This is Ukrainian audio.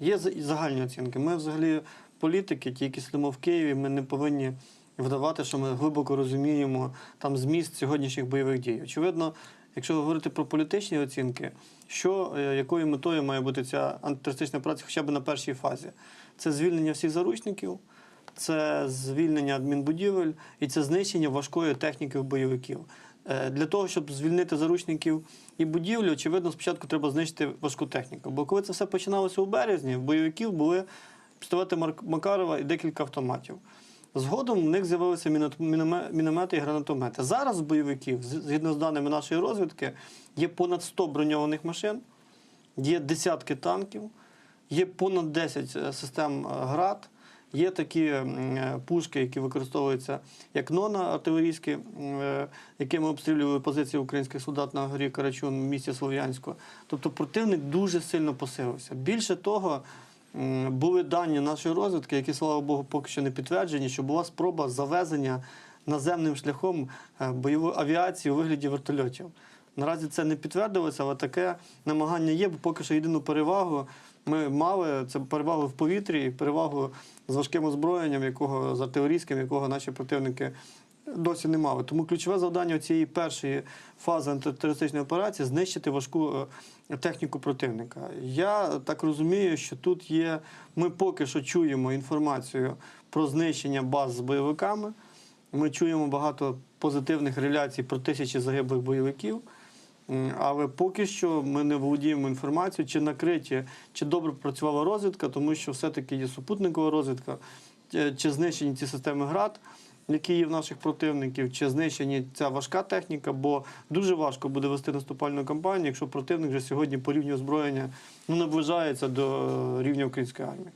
Є загальні оцінки. Ми взагалі політики, ті, які сидимо в Києві, ми не повинні вдавати, що ми глибоко розуміємо там зміст сьогоднішніх бойових дій. Очевидно, якщо говорити про політичні оцінки, що е, якою метою має бути ця антитерористична праця, хоча б на першій фазі, це звільнення всіх заручників. Це звільнення адмінбудівель і це знищення важкої техніки бойовиків. Е, Для того, щоб звільнити заручників і будівлю, очевидно, спочатку треба знищити важку техніку. Бо коли це все починалося у березні, в бойовиків були пістолети Макарова і декілька автоматів. Згодом в них з'явилися міномети і гранатомети. Зараз бойовиків, згідно з даними нашої розвідки, є понад 100 броньованих машин, є десятки танків, є понад 10 е, систем е, ГРАД, є такі е, пушки, які використовуються як нона артилерійські, е, якими обстрілювали позиції українських солдат на горі Карачун в місті Слов'янську. Тобто противник дуже сильно посилився. Більше того, були дані нашої розвідки, які, слава Богу, поки що не підтверджені, що була спроба завезення наземним шляхом е, бойової авіації у вигляді вертольотів. Наразі це не підтвердилося, але таке намагання є, бо поки що єдину перевагу ми мали це перевагу в повітрі перевагу з важким озброєнням, якого з артилерійським, якого наші противники досі не мали. Тому ключове завдання цієї першої фази антитерористичної операції знищити важку е, техніку противника. Я так розумію, що тут є. Ми поки що чуємо інформацію про знищення баз з бойовиками. Ми чуємо багато позитивних реляцій про тисячі загиблих бойовиків. Але поки що ми не володіємо інформацією, чи накриті, чи добре працювала розвідка, тому що все-таки є супутникова розвідка, е, чи знищені ці системи ГРАД, які є в наших противників, чи знищені ця важка техніка, бо дуже важко буде вести наступальну кампанію, якщо противник вже сьогодні по рівню озброєння ну, наближається до е, рівня української армії.